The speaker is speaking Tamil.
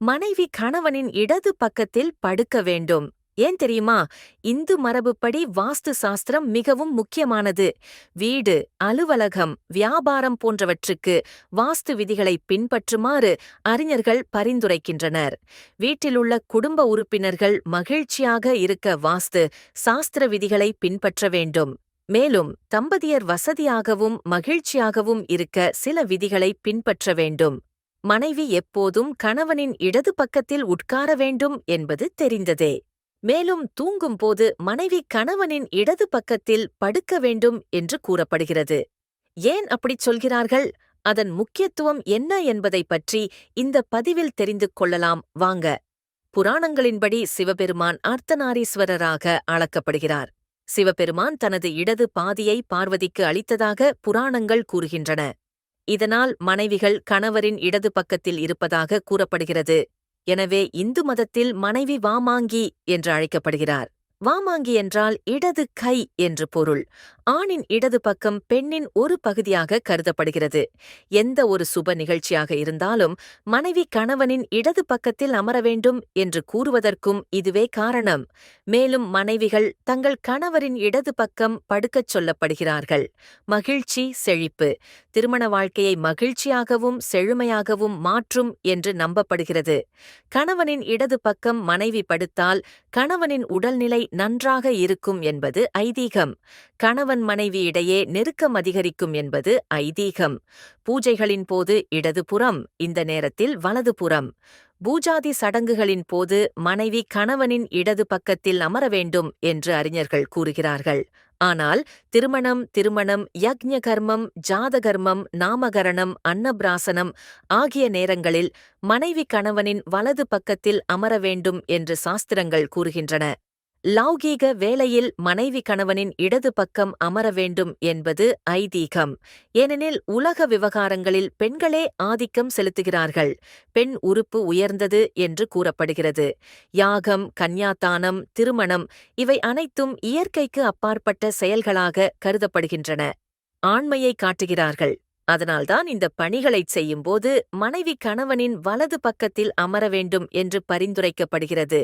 மனைவி கணவனின் இடது பக்கத்தில் படுக்க வேண்டும். ஏன் தெரியுமா? இந்து மரபுப்படி வாஸ்து சாஸ்திரம் மிகவும் முக்கியமானது. வீடு அலுவலகம் வியாபாரம் போன்றவற்றுக்கு வாஸ்து விதிகளை பின்பற்றுமாறு அறிஞர்கள் பரிந்துரைக்கின்றனர். வீட்டிலுள்ள குடும்ப உறுப்பினர்கள் மகிழ்ச்சியாக இருக்க வாஸ்து சாஸ்திர விதிகளை பின்பற்ற வேண்டும். மேலும் தம்பதியர் வசதியாகவும் மகிழ்ச்சியாகவும் இருக்க சில விதிகளை பின்பற்ற வேண்டும். மனைவி எப்போதும் கணவனின் இடது பக்கத்தில் உட்கார வேண்டும் என்பது தெரிந்ததே. மேலும் தூங்கும்போது மனைவி கணவனின் இடது பக்கத்தில் படுக்க வேண்டும் என்று கூறப்படுகிறது. ஏன் அப்படிச் சொல்கிறார்கள்? அதன் முக்கியத்துவம் என்ன என்பதை பற்றி இந்த பதிவில் தெரிந்து கொள்ளலாம். வாங்க. புராணங்களின்படி சிவபெருமான் அர்த்தநாரீஸ்வரராக அளக்கப்படுகிறார் சிவபெருமான் தனது இடது பாதியை பார்வதிக்கு அளித்ததாக புராணங்கள் கூறுகின்றன. இதனால் மனைவிகள் கணவரின் இடது பக்கத்தில் இருப்பதாக கூறப்படுகிறது. எனவே இந்து மதத்தில் மனைவி வாமாங்கி என்று அழைக்கப்படுகிறார். வாமாங்கி என்றால் இடது கை என்று பொருள். ஆணின் இடது பக்கம் பெண்ணின் ஒரு பகுதியாக கருதப்படுகிறது. எந்த ஒரு சுப நிகழ்ச்சியாக இருந்தாலும் மனைவி கணவனின் இடது பக்கத்தில் அமர வேண்டும் என்று கூறுவதற்கும் இதுவே காரணம். மேலும் மனைவிகள் தங்கள் கணவரின் இடது பக்கம் படுக்கச் சொல்லப்படுகிறார்கள். மகிழ்ச்சி செழிப்பு. திருமண வாழ்க்கையை மகிழ்ச்சியாகவும் செழுமையாகவும் மாற்றும் என்று நம்பப்படுகிறது. கணவனின் இடது பக்கம் மனைவி படுத்தால் கணவனின் உடல்நிலை நன்றாக இருக்கும் என்பது ஐதீகம். கணவன் மனைவி இடையே நெருக்கம் அதிகரிக்கும் என்பது ஐதீகம். பூஜைகளின் போது இடதுபுறம் இந்த நேரத்தில் வலதுபுறம். பூஜாதி சடங்குகளின் போது மனைவி கணவனின் இடது பக்கத்தில் அமர வேண்டும் என்று அறிஞர்கள் கூறுகிறார்கள். ஆனால் திருமணம் திருமணம் யக்ஞ கர்மம் ஜாதகர்மம் நாமகரணம் அன்னபிராசனம் ஆகிய நேரங்களில் மனைவி கணவனின் வலது பக்கத்தில் அமர வேண்டும் என்று சாஸ்திரங்கள் கூறுகின்றன. லௌகீக வேலையில் மனைவி கணவனின் இடது பக்கம் அமர வேண்டும் என்பது ஐதீகம். ஏனெனில் உலக விவகாரங்களில் பெண்களே ஆதிக்கம் செலுத்துகிறார்கள். பெண் உறுப்பு உயர்ந்தது என்று கூறப்படுகிறது. யாகம் கன்யாதானம் திருமணம் இவை அனைத்தும் இயற்கைக்கு அப்பாற்பட்ட செயல்களாக கருதப்படுகின்றன. ஆண்மையை காட்டுகிறார்கள். அதனால்தான் இந்த பணிகளைச் செய்யும்போது மனைவி கணவனின் வலது பக்கத்தில் அமர வேண்டும் என்று பரிந்துரைக்கப்படுகிறது.